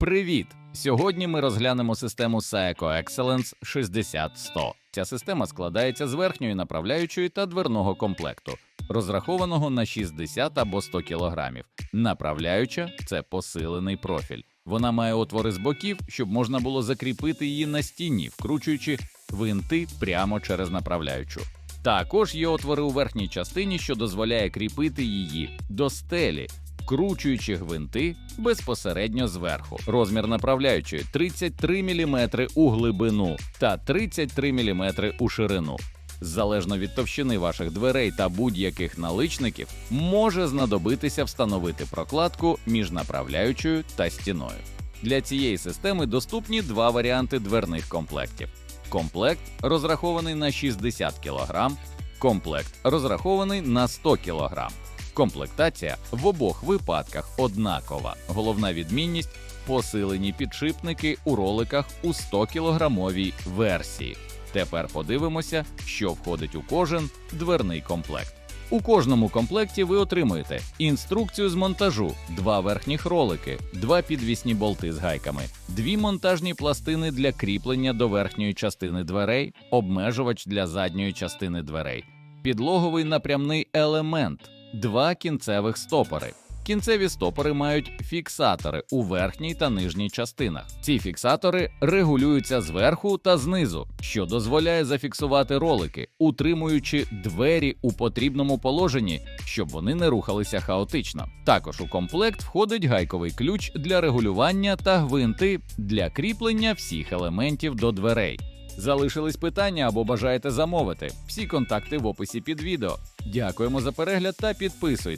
Привіт! Сьогодні ми розглянемо систему Saeco Excellence 60-100. Ця система складається з верхньої направляючої та дверного комплекту, розрахованого на 60 або 100 кг. Направляюча це посилений профіль. Вона має отвори з боків, щоб можна було закріпити її на стіні, вкручуючи гвинти прямо через направляючу. Також є отвори у верхній частині, що дозволяє кріпити її до стелі, вкручуючи гвинти безпосередньо зверху. Розмір направляючої 33 мм у глибину та 33 мм у ширину. Залежно від товщини ваших дверей та будь-яких наличників, може знадобитися встановити прокладку між направляючою та стіною. Для цієї системи доступні два варіанти дверних комплектів: комплект розрахований на 60 кг, комплект розрахований на 100 кг. Комплектація в обох випадках однакова. Головна відмінність посилені підшипники у роликах у 100 кілограмовій версії. Тепер подивимося, що входить у кожен дверний комплект. У кожному комплекті ви отримуєте інструкцію з монтажу, два верхніх ролики, два підвісні болти з гайками, дві монтажні пластини для кріплення до верхньої частини дверей, обмежувач для задньої частини дверей, підлоговий напрямний елемент, два кінцевих стопори. Кінцеві стопори мають фіксатори у верхній та нижній частинах. Ці фіксатори регулюються зверху та знизу, що дозволяє зафіксувати ролики, утримуючи двері у потрібному положенні, щоб вони не рухалися хаотично. Також у комплект входить гайковий ключ для регулювання та гвинти для кріплення всіх елементів до дверей. Залишились питання або бажаєте замовити? Всі контакти в описі під відео. Дякуємо за перегляд та підписуйтесь.